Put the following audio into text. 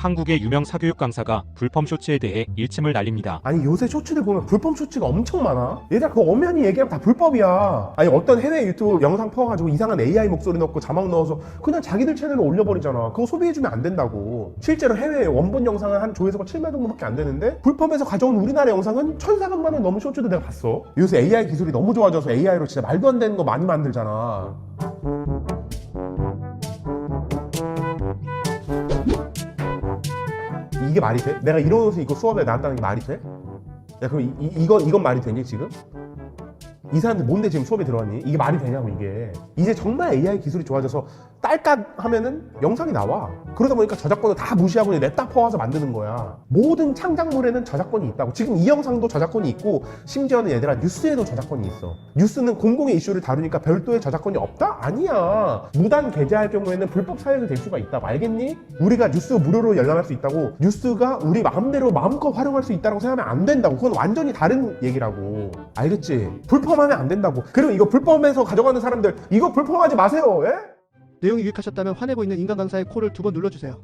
한국의 유명 사교육 강사가 불법 쇼츠에 대해 일침을 날립니다. 아니 요새 쇼츠들 보면 불법 쇼츠가 엄청 많아. 얘들아 그거 엄연히 얘기하면 다 불법이야. 아니 어떤 해외 유튜브 영상 퍼가지고 이상한 AI 목소리 넣고 자막 넣어서 그냥 자기들 채널에 올려버리잖아. 그거 소비해주면 안 된다고. 실제로 해외 원본 영상은 한 조회수가 7만 정도밖에 안 되는데 불법에서 가져온 우리나라 영상은 1,400만 원 넘은 쇼츠도 내가 봤어. 요새 AI 기술이 너무 좋아져서 AI로 진짜 말도 안 되는 거 많이 만들잖아 이게 말이 돼? 내가 옷을 입고 수업에 나왔다는 게 말이 돼? 야 그럼 이, 이, 이건 이건 말이 되니 지금? 이 사람들 뭔데 지금 수업에 들어왔니? 이게 말이 되냐고 이게. 이제 정말 AI 기술이 좋아져서 딸깍 하면은 영상이 나와. 그러다 보니까 저작권을 다 무시하고 그냥 냅다 퍼와서 만드는 거야. 모든 창작물에는 저작권이 있다고. 지금 이 영상도 저작권이 있고 심지어는 얘들아 뉴스에도 저작권이 있어. 뉴스는 공공의 이슈를 다루니까 별도의 저작권이 없다? 아니야. 무단 게재할 경우에는 불법 사용이 될 수가 있다고 알겠니? 우리가 뉴스 무료로 열람할 수 있다고. 뉴스가 우리 마음대로 마음껏 활용할 수 있다고 생각하면 안 된다고. 그건 완전히 다른 얘기라고. 알겠지? 불법 하면 안 된다고 그리고 이거 불법에서 가져가는 사람들 이거 불법하지 마세요 예? 내용이 유익하셨다면 화내고 있는 인간 강사의 코를 두 번 눌러주세요.